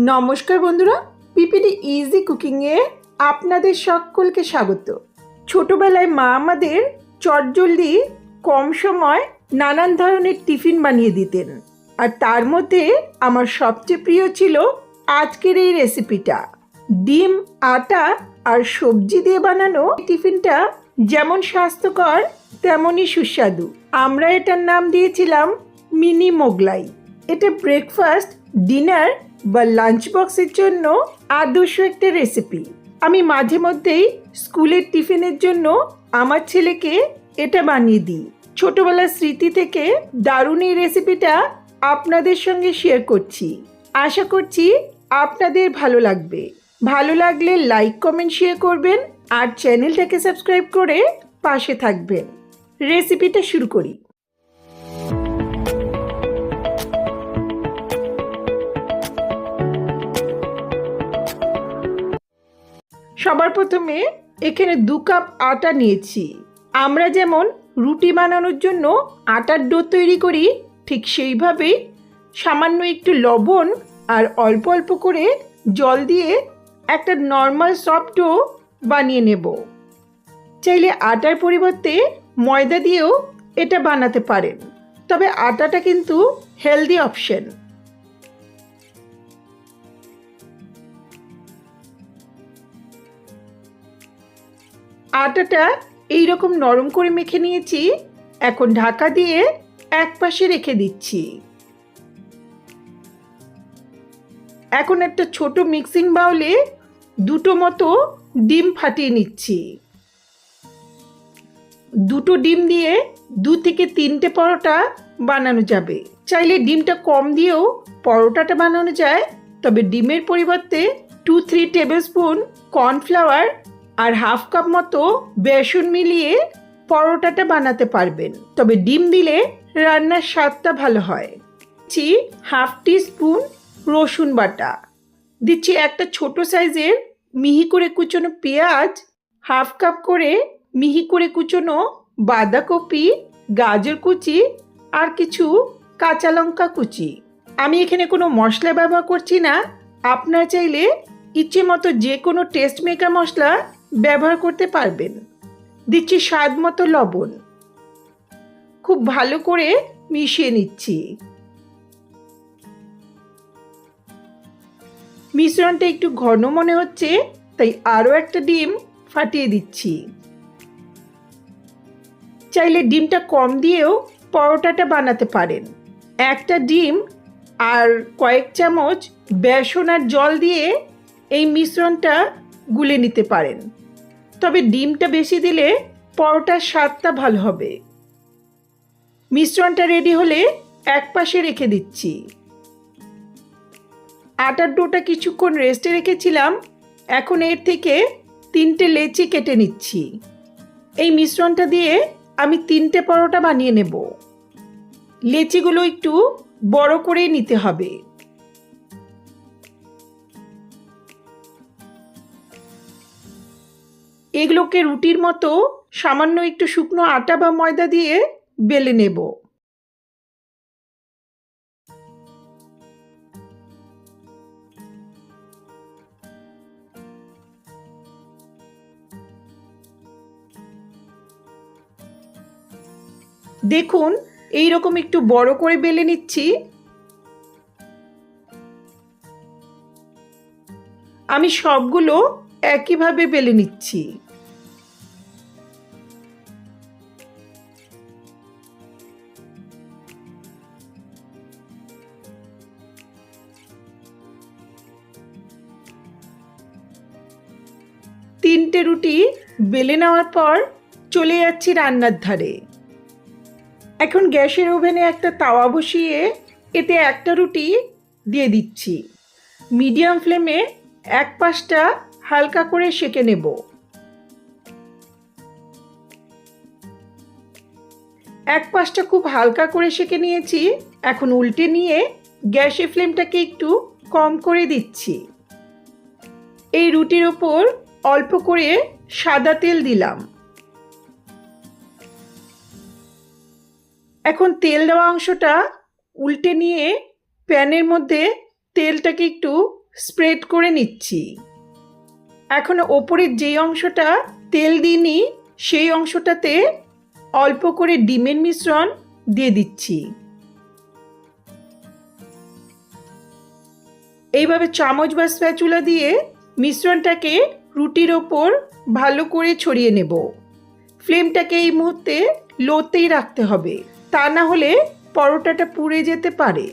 নমস্কার বন্ধুরা, PPD easy কুকিংয়ে আপনাদের সকলকে স্বাগত। ছোটবেলায় মা আমাদের চটজলদি কম সময় নানান ধরনের টিফিন বানিয়ে দিতেন। আর তার মধ্যে আমার সবচেয়ে প্রিয় ছিল আজকের এই রেসিপিটা। ডিম, আটা আর সবজি দিয়ে বানানো টিফিনটা যেমন স্বাস্থ্যকর, তেমনই সুস্বাদু। আমরা এটার নাম দিয়েছিলাম মিনি মোগলাই। এটা ব্রেকফাস্ট ডিনার বা লাঞ্চ বক্সের জন্য আদর্শ একটা রেসিপি আমি মাঝে মধ্যেই স্কুলের টিফিনের জন্য আমার ছেলেকে এটা বানিয়ে দিই। ছোটবেলার স্মৃতি থেকে দারুণ এই রেসিপিটা আপনাদের সঙ্গে শেয়ার করছি। আশা করছি আপনাদের ভালো লাগবে। ভালো লাগলে লাইক কমেন্ট শেয়ার করবেন আর চ্যানেলটাকে সাবস্ক্রাইব করে পাশে থাকবেন। রেসিপিটা শুরু করি। সবার প্রথমে এখানে দু কাপ আটা নিয়েছি। আমরা যেমন রুটি বানানোর জন্য আটার ডো তৈরি করি, ঠিক সেইভাবেই সামান্য একটু লবণ আর অল্প অল্প করে জল দিয়ে একটা নর্মাল সফট ডো বানিয়ে নেব। চাইলে আটার পরিবর্তে ময়দা দিয়েও এটা বানাতে পারেন। তবে আটাটা কিন্তু হেলদি অপশন। আটাটা এই রকম নরম করে মেখে নিয়েছি। এখন ঢাকা দিয়ে এক পাশে রেখে দিচ্ছি। এখন একটা ছোট মিক্সিং বাউলে দুটো মতো ডিম ফাটিয়ে নিচ্ছি। দুটো ডিম দিয়ে দু থেকে তিনটে পরোটা বানানো যাবে। চাইলে ডিমটা কম দিয়েও পরোটাটা বানানো যায়, তবে ডিমের পরিবর্তে two three tablespoon cornflour আর হাফ কাপ মতো বেসন মিলিয়ে পরোটাটা বানাতে পারবেন। তবে ডিম দিলে রান্নার স্বাদটা ভালো হয়। দিচ্ছি হাফ টি স্পুন রসুন বাটা। দিচ্ছি একটা ছোট সাইজের মিহি করে কুচনো পেঁয়াজ, হাফ কাপ করে মিহি করে কুচনো বাঁধাকপি, গাজর কুচি আর কিছু কাঁচা লঙ্কা কুচি। আমি এখানে কোনো মশলা ব্যবহার করছি না। আপনারা চাইলে ইচ্ছে মতো যে কোনো টেস্ট মেকার মশলা ব্যবহার করতে পারবেন। দিচ্ছি স্বাদ মতো লবণ। খুব ভালো করে মিশিয়ে নিচ্ছি। মিশ্রণটা একটু ঘন মনে হচ্ছে, তাই আরও একটা ডিম ফাটিয়ে দিচ্ছি। চাইলে ডিমটা কম দিয়েও পরোটাটা বানাতে পারেন। একটা ডিম আর কয়েক চামচ বেসন আর জল দিয়ে এই মিশ্রণটা গুলে নিতে পারেন। তবে ডিমটা বেশি দিলে পরোটার স্বাদটা ভালো হবে। মিশ্রণটা রেডি হলে এক পাশে রেখে দিচ্ছি। আটার ডোটা কিছুক্ষণ রেস্টে রেখেছিলাম, এখন এর থেকে তিনটে লেচি কেটে নিচ্ছি। এই মিশ্রণটা দিয়ে আমি তিনটে পরোটা বানিয়ে নেব। লেচিগুলো একটু বড় করে নিতে হবে। এগুলোকে রুটির মতো সামান্য একটু শুকনো আটা বা ময়দা দিয়ে বেলে নেব। দেখুন এই রকম একটু বড় করে বেলে নিচ্ছি। আমি সবগুলো একইভাবে বেলে নিচ্ছি। রুটি বেলে নেওয়ার পর চলে যাচ্ছি রান্নার ধারে। এখন গ্যাসের ওভেনে একটা তাওয়া বসিয়ে এতে একটা রুটি দিয়ে দিচ্ছি। মিডিয়াম ফ্লেমে এক পাশটা হালকা করে সেঁকে নেব। এক পাশটা খুব হালকা করে সেঁকে নিয়েছি, এখন উল্টে নিয়ে গ্যাসের ফ্লেমটাকে একটু কম করে দিচ্ছি। এই রুটির ওপর অল্প করে সাদা তেল দিলাম। এখন তেল দেওয়া অংশটা উল্টে নিয়ে প্যানের মধ্যে তেলটাকে একটু স্প্রেড করে নিচ্ছি। এখন ওপরের যেই অংশটা তেল দিইনি, সেই অংশটাতে অল্প করে ডিমের মিশ্রণ দিয়ে দিচ্ছি। এইভাবে চামচ বা স্প্যাচুলা দিয়ে মিশ্রণটাকে রুটির ওপর ভালো করে ছড়িয়ে নেব। ফ্লেমটাকে এই মুহূর্তে লোতেই রাখতে হবে। তা না হলে পরোটাটা পুড়ে যেতে পারে।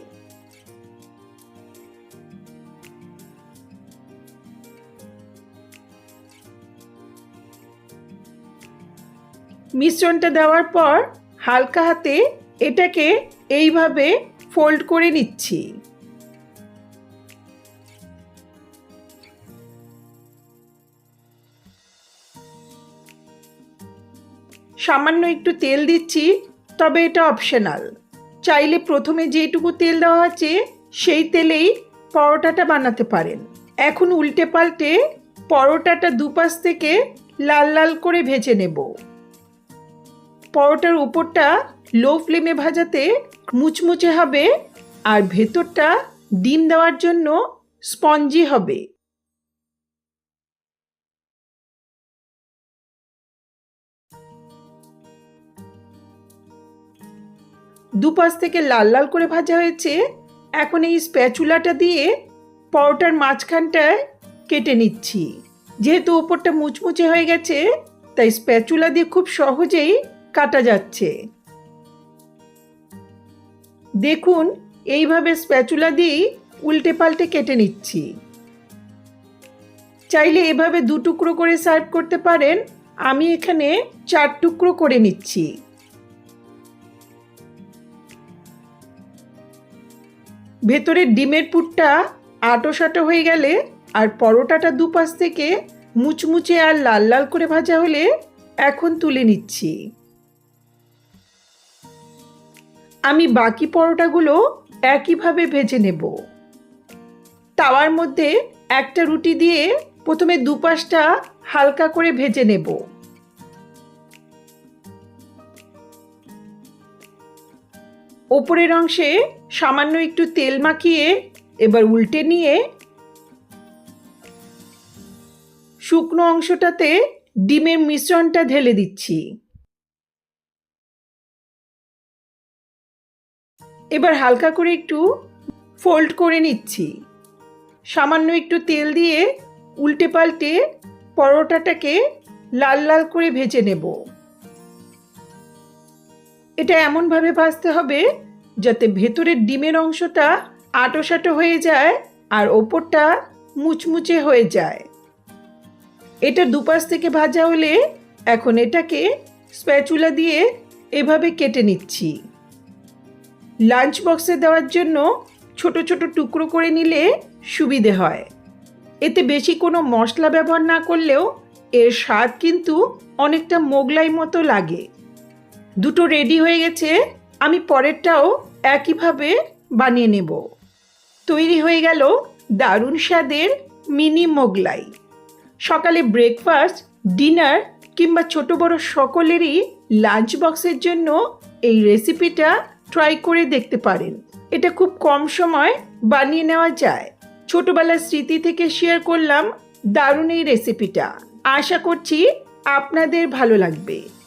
মিশ্রণটা দেওয়ার পর হালকা হাতে এটাকে এইভাবে ফোল্ড করে নিচ্ছি। সামান্য একটু তেল দিচ্ছি, তবে এটা অপশনাল চাইলে প্রথমে যেটুকু তেল দেওয়া আছে, সেই তেলেই পরোটাটা বানাতে পারেন। এখন উল্টে পাল্টে পরোটাটা দুপাশ থেকে লাল লাল করে ভেজে নেব। পরোটার উপরটা লো ফ্লেমে ভাজাতে মুচমুচে হবে, আর ভেতরটা ডিম দেওয়ার জন্য স্পঞ্জি হবে। দুপাশ থেকে লাল লাল করে ভাজা হয়েছে। এখন এই স্প্যাচুলাটা দিয়ে পরোটার মাঝখানটায় কেটে নিচ্ছি। যেহেতু ওপরটা মুচমুচে হয়ে গেছে, তাই স্প্যাচুলা দিয়ে খুব সহজেই কাটা যাচ্ছে। দেখুন, এইভাবে স্প্যাচুলা দিয়েই উল্টে পাল্টে কেটে নিচ্ছি। চাইলে এভাবে দু টুকরো করে সার্ভ করতে পারেন। আমি এখানে চার টুকরো করে নিচ্ছি। ভেতরের ডিমের পুরটা আটো সাটো হয়ে গেলে আর পরোটাটা দুপাশ থেকে মুচমুচে আর লাল লাল করে ভাজা হলে এখন তুলে নিচ্ছি। আমি বাকি পরোটাগুলো একইভাবে ভেজে নেব। তাওয়ার মধ্যে একটা রুটি দিয়ে প্রথমে দুপাশটা হালকা করে ভেজে নেব। ওপরের অংশে সামান্য একটু তেল মাখিয়ে এবার উল্টে নিয়ে শুকনো অংশটাতে ডিমের মিশ্রণটা ঢেলে দিচ্ছি। এবার হালকা করে একটু ফোল্ড করে নিচ্ছি। সামান্য একটু তেল দিয়ে উল্টে পাল্টে পরোটাটাকে লাল লাল করে ভেজে নেব। এটা এমনভাবে ভাজতে হবে যাতে ভেতরের ডিমের অংশটা আটোসাটো হয়ে যায় আর ওপরটা মুচমুচে হয়ে যায়। এটা দুপাশ থেকে ভাজা হলে এখন এটাকে স্প্যাচুলা দিয়ে এভাবে কেটে নিচ্ছি। লাঞ্চ বক্সে দেওয়ার জন্য ছোট ছোট টুকরো করে নিলে সুবিধে হয়। এতে বেশি কোনো মশলা ব্যবহার না করলেও এর স্বাদ কিন্তু অনেকটা মোগলাই মতো লাগে। দুটো রেডি হয়ে গেছে, আমি পরেরটাও একইভাবে বানিয়ে নেব। তৈরি হয়ে গেল দারুণ স্বাদের মিনি মোগলাই। সকালে ব্রেকফাস্ট ডিনার কিংবা ছোট বড় সকলেরই লাঞ্চ বক্সের জন্য এই রেসিপিটা ট্রাই করে দেখতে পারেন। এটা খুব কম সময় বানিয়ে নেওয়া যায়। ছোটবেলার স্মৃতি থেকে শেয়ার করলাম দারুণ এই রেসিপিটা আশা করছি আপনাদের ভালো লাগবে।